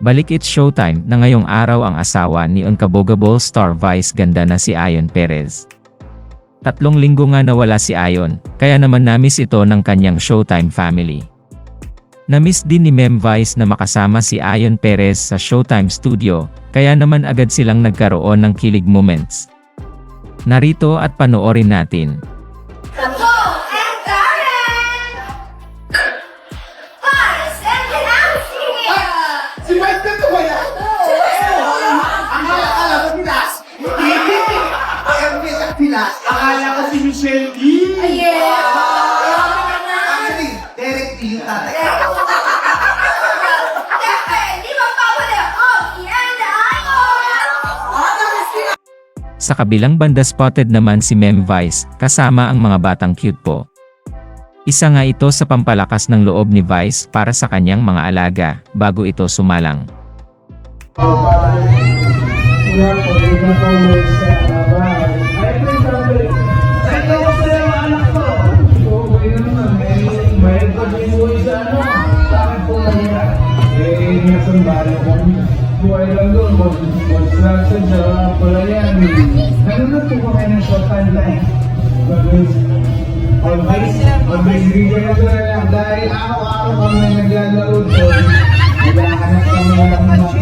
Balik it's showtime na ngayong araw ang asawa ni Unkabogable star vice ganda na si Ayon Perez. Tatlong linggo nga nawala si Ayon, kaya naman namiss ito ng kanyang showtime family. Namiss din ni Mem Vice na makasama si Ayon Perez sa Showtime studio, kaya naman agad silang nagkaroon ng kilig moments. Narito at panoorin natin. Akala ko si Michelle D. Yeah! Actually, Derek D yung tatay. Ion! Sa kabilang banda spotted naman si Mem Vice, kasama ang mga batang cute po. Isa nga ito sa pampalakas ng loob ni Vice para sa kanyang mga alaga, bago ito sumalang. Una po, na umuwi sa bahay. Ay, ito yung. Ay, ito ko sa yung anak ko. So, okay naman. May, may pag-iuwi sa ano. Bakit po kanya? Eh, nasa bahay ko. Buhay lang doon. Mag-slack sa. Wala yan. Nanonood po ba kayo ng short time line? Bakit? Always, na sila dahil araw-araw kami naglalaro doon. Naghahanap kami ng mga may